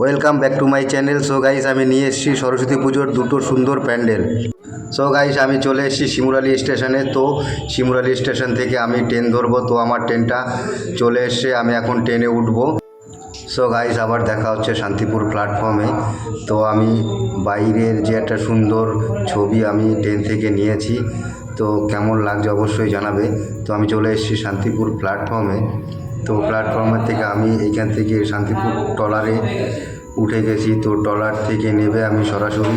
Welcome back to my channel so guys আমি নিয়ে এসেছি সরস্বতী পুজোর দুটো সুন্দর প্যান্ডেল। সো গাইস আমি চলে এসেছি শিমুরালি স্টেশনে। তো শিমুরালি স্টেশন থেকে আমি ট্রেন ধরবো। তো আমার ট্রেনটা চলে এসছে। আমি এখন ট্রেনে উঠবো। সো গাইস আবার দেখা হচ্ছে শান্তিপুর প্ল্যাটফর্মে তো আমি বাইরের যে একটা সুন্দর ছবি আমি ট্রেন থেকে নিয়েছি। তো কেমন লাগছে অবশ্যই জানাবে। তো আমি চলে এসেছি শান্তিপুর প্ল্যাটফর্মে তো প্ল্যাটফর্মের থেকে আমি এইখান থেকে শান্তিপুর ট্রলারে উঠে গেছি। তো ট্রলার থেকে নেবে আমি সরাসরি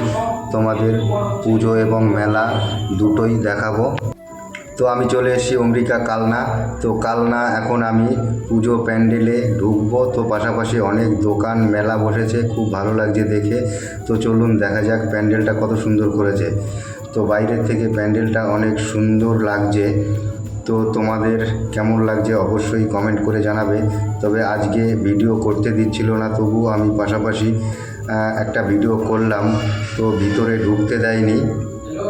তোমাদের পুজো এবং মেলা দুটোই দেখাবো। তো আমি চলে এসেছি অম্বিকা কালনা। তো কালনা এখন আমি পুজো প্যান্ডেলে ঢুকবো। তো পাশাপাশি অনেক দোকান, মেলা বসেছে, খুব ভালো লাগছে দেখে। তো চলুন দেখা যাক প্যান্ডেলটা কত সুন্দর করেছে। তো বাইরের থেকে প্যান্ডেলটা অনেক সুন্দর লাগছে। তো তোমাদের কেমন লাগছে অবশ্যই কমেন্ট করে জানাবে। তবে আজকে ভিডিও করতে দিচ্ছিল না, তবুও আমি পাশাপাশি একটা ভিডিও করলাম। তো ভিতরে ঢুকতে দেয়নি।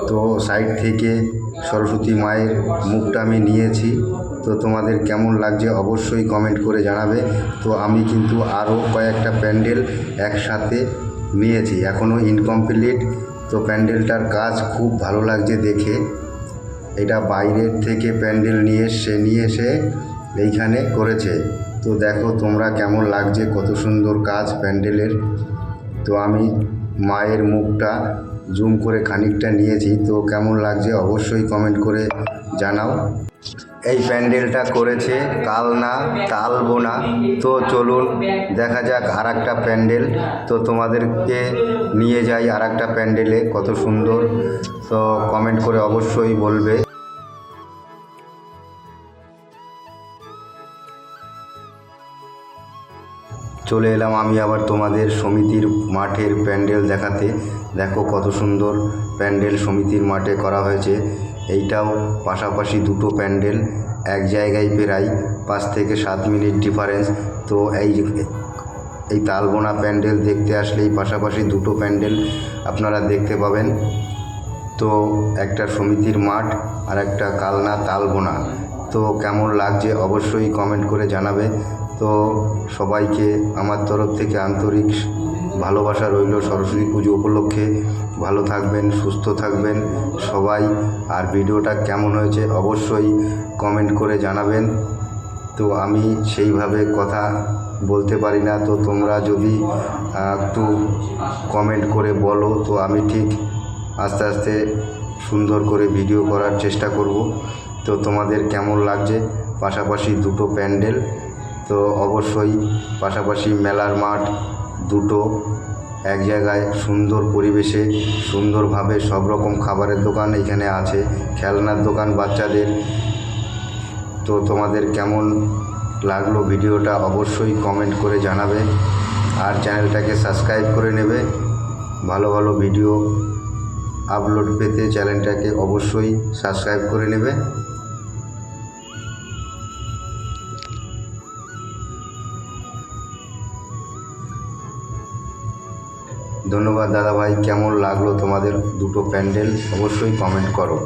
তো সাইড থেকে সরস্বতী মায়ের মুখটা আমি নিয়েছি। তো তোমাদের কেমন লাগছে অবশ্যই কমেন্ট করে জানাবে। তো আমি কিন্তু আরও কয়েকটা প্যান্ডেল একসাথে নিয়েছি এখনও ইনকমপ্লিট তো প্যান্ডেলটার কাজ খুব ভালো লাগছে দেখে। এটা বাইরের থেকে প্যান্ডেল নিয়ে এসে নিয়ে এসে এইখানে করেছে। তো দেখো তোমরা কেমন লাগছে, কত সুন্দর কাজ প্যান্ডেলের। তো আমি মায়ের মুখটা জুম করে খানিকটা নিয়েছি। তো কেমন লাগছে অবশ্যই কমেন্ট করে জানাও। এই প্যান্ডেলটা করেছে কালনা তালবোনা তো চলুন, দেখা যাক আর একটা প্যান্ডেল। তো তোমাদেরকে নিয়ে যাই আর একটা প্যান্ডেলে কত সুন্দর। তো কমেন্ট করে অবশ্যই বলবে। চলে এলাম আমি আবার তোমাদের সমিতির মাঠের প্যান্ডেল দেখাতে। দেখো কত সুন্দর প্যান্ডেল সমিতির মাঠে করা হয়েছে। এইটাও পাশাপাশি দুটো প্যান্ডেল, এক জায়গায় প্রায় পাঁচ থেকে সাত মিনিট ডিফারেন্স। তো এই এই তালবোনা প্যান্ডেল দেখতে আসলেই পাশাপাশি দুটো প্যান্ডেল আপনারা দেখতে পাবেন। তো একটা সমিতির মাঠ আর একটা কালনা তালবোনা। তো কেমন লাগছে অবশ্যই কমেন্ট করে জানাবে। তো সবাইকে আমার তরফ থেকে আন্তরিক ভালোবাসা রইল সরস্বতী পুজো উপলক্ষে। ভালো থাকবেন, সুস্থ থাকবেন সবাই। আর ভিডিওটা কেমন হয়েছে অবশ্যই কমেন্ট করে জানাবেন। তো আমি সেইভাবে কথা বলতে পারি না। তো তোমরা যদি একটু কমেন্ট করে বলো, তো আমি ঠিক আস্তে আস্তে সুন্দর করে ভিডিও করার চেষ্টা করব। তো তোমাদের কেমন লাগছে? পাশাপাশি দুটো প্যান্ডেল তো অবশ্যই পাশাপাশি মেলার মাঠ দুটো এক জায়গায় সুন্দর পরিবেশে, সুন্দরভাবে সব রকম খাবারের দোকান এখানে আছে, খেলনার দোকান বাচ্চাদের। তো তোমাদের কেমন লাগল ভিডিওটা অবশ্যই কমেন্ট করে জানাবে। আর চ্যানেলটাকে সাবস্ক্রাইব করে নেবে। ভালো ভালো ভিডিও আপলোড পেতে চ্যানেলটাকে অবশ্যই সাবস্ক্রাইব করে নেবে। ধন্যবাদ দাদাভাই কেমন লাগল তোমাদের দুটো প্যান্ডেল? অবশ্যই কমেন্ট করো।